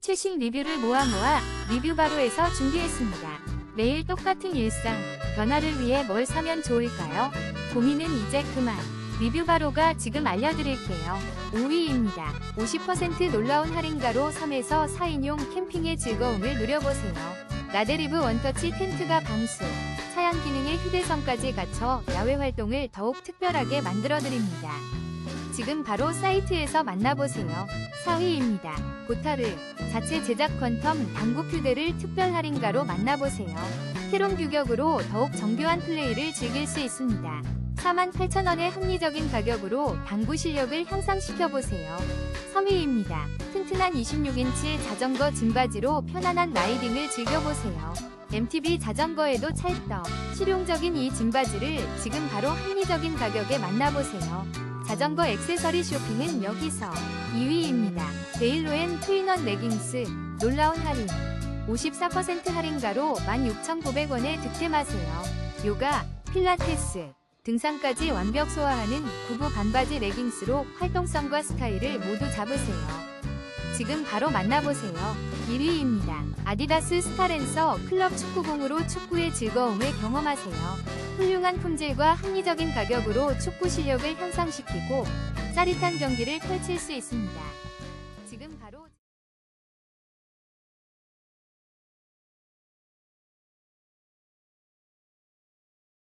최신 리뷰를 모아 모아 리뷰바로에서 준비했습니다. 매일 똑같은 일상, 변화를 위해 뭘 사면 좋을까요? 고민은 이제 그만. 리뷰바로가 지금 알려드릴게요. 5위입니다. 50% 놀라운 할인가로 3에서 4인용 캠핑의 즐거움을 누려보세요. 라데리브 원터치 텐트가 방수, 차양 기능에 휴대성까지 갖춰 야외 활동을 더욱 특별하게 만들어드립니다. 지금 바로 사이트에서 만나보세요. 4위입니다. 고타르 자체 제작 퀀텀 당구 휴대를 특별 할인가로 만나보세요. 캐론 규격으로 더욱 정교한 플레이를 즐길 수 있습니다. 48,000원의 합리적인 가격으로 당구 실력을 향상시켜보세요. 3위입니다. 튼튼한 26인치 자전거 짐바지로 편안한 라이딩을 즐겨보세요. MTB 자전거에도 찰떡. 실용적인 이 짐바지를 지금 바로 합리적인 가격에 만나보세요. 자전거 액세서리 쇼핑은 여기서 2위입니다. 데일로엔 트윈원 레깅스 놀라운 할인 54% 할인가로 16,900원에 득템하세요. 요가, 필라테스, 등산까지 완벽 소화하는 구부 반바지 레깅스로 활동성과 스타일을 모두 잡으세요. 지금 바로 만나보세요. 1위입니다. 아디다스 스타랜서 클럽 축구공으로 축구의 즐거움을 경험하세요. 훌륭한 품질과 합리적인 가격으로 축구 실력을 향상시키고 짜릿한 경기를 펼칠 수 있습니다. 지금 바로